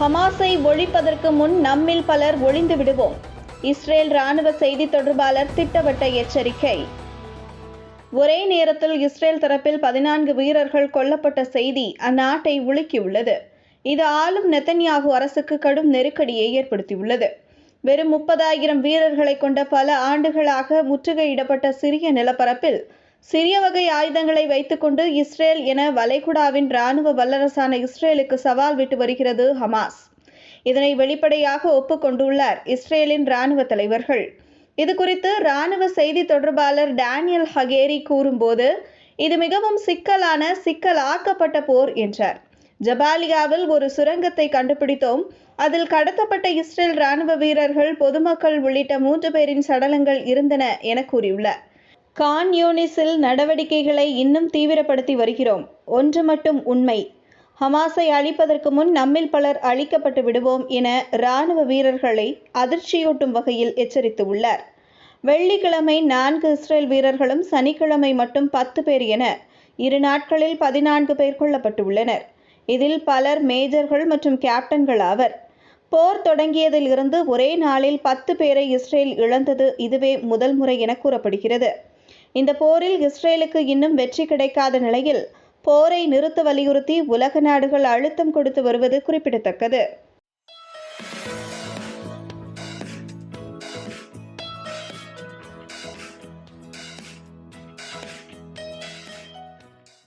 ஹமாஸை ஒழிப்பதற்கு முன் நம்மில் பலர் ஒளிந்து விடுவோம். இஸ்ரேல் ராணுவ செய்தி தொடர்பாளர் திட்டவட்ட எச்சரிக்கை. ஒரே நேரத்தில் இஸ்ரேல் தரப்பில் பதினான்கு வீரர்கள் கொல்லப்பட்ட செய்தி அந்நாட்டை உலுக்கியுள்ளது. இது ஆளும் நெத்தன்யாகு அரசுக்கு கடும் நெருக்கடியை ஏற்படுத்தியுள்ளது. வெறும் முப்பதாயிரம் வீரர்களை கொண்ட பல ஆண்டுகளாக முற்றுகையிடப்பட்ட சிறிய நிலப்பரப்பில் சிறிய வகை ஆயுதங்களை வைத்துக்கொண்டு இஸ்ரேல் என வளைகுடாவின் இராணுவ வல்லரசான இஸ்ரேலுக்கு சவால் விட்டு வருகிறது ஹமாஸ். இதனை வெளிப்படையாக ஒப்புக்கொண்டுள்ளார் இஸ்ரேலின் இராணுவ தலைவர்கள். இது குறித்து இராணுவ செய்தி தொடர்பாளர் டேனியல் ஹகேரி கூறும்போது இது மிகவும் சிக்கலான சிக்கலாக்கப்பட்ட போர் என்றார். ஜபாலியாவில் ஒரு சுரங்கத்தை கண்டுபிடித்தோம். அதில் கடத்தப்பட்ட இஸ்ரேல் ராணுவ வீரர்கள் பொதுமக்கள் உள்ளிட்ட மூன்று பேரின் சடலங்கள் இருந்தன என கூறியுள்ளார். கான் யூனிஸில் நடவடிக்கைகளை இன்னும் தீவிரப்படுத்தி வருகிறோம். ஒன்று மட்டும் உண்மை. ஹமாஸை அழிப்பதற்கு முன் நம்மில் பலர் அழிக்கப்பட்டு விடுவோம் என இராணுவ வீரர்களை அதிர்ச்சியூட்டும் வகையில் எச்சரித்துள்ளார். வெள்ளிக்கிழமை நான்கு இஸ்ரேல் வீரர்களும் சனிக்கிழமை மட்டும் பத்து பேர் என இரு நாட்களில் பதினான்கு பேர் கொல்லப்பட்டுள்ளனர். இதில் பலர் மேஜர்கள் மற்றும் கேப்டன்கள் ஆவர். போர் தொடங்கியதில் இருந்து ஒரே நாளில் பத்து பேரை இஸ்ரேல் இழந்தது இதுவே முதல் முறை என கூறப்படுகிறது. இந்த போரில் இஸ்ரேலுக்கு இன்னும் வெற்றி கிடைக்காத நிலையில் போரை நிறுத்த வலியுறுத்தி உலக நாடுகள் அழுத்தம் கொடுத்து வருவது குறிப்பிடத்தக்கது.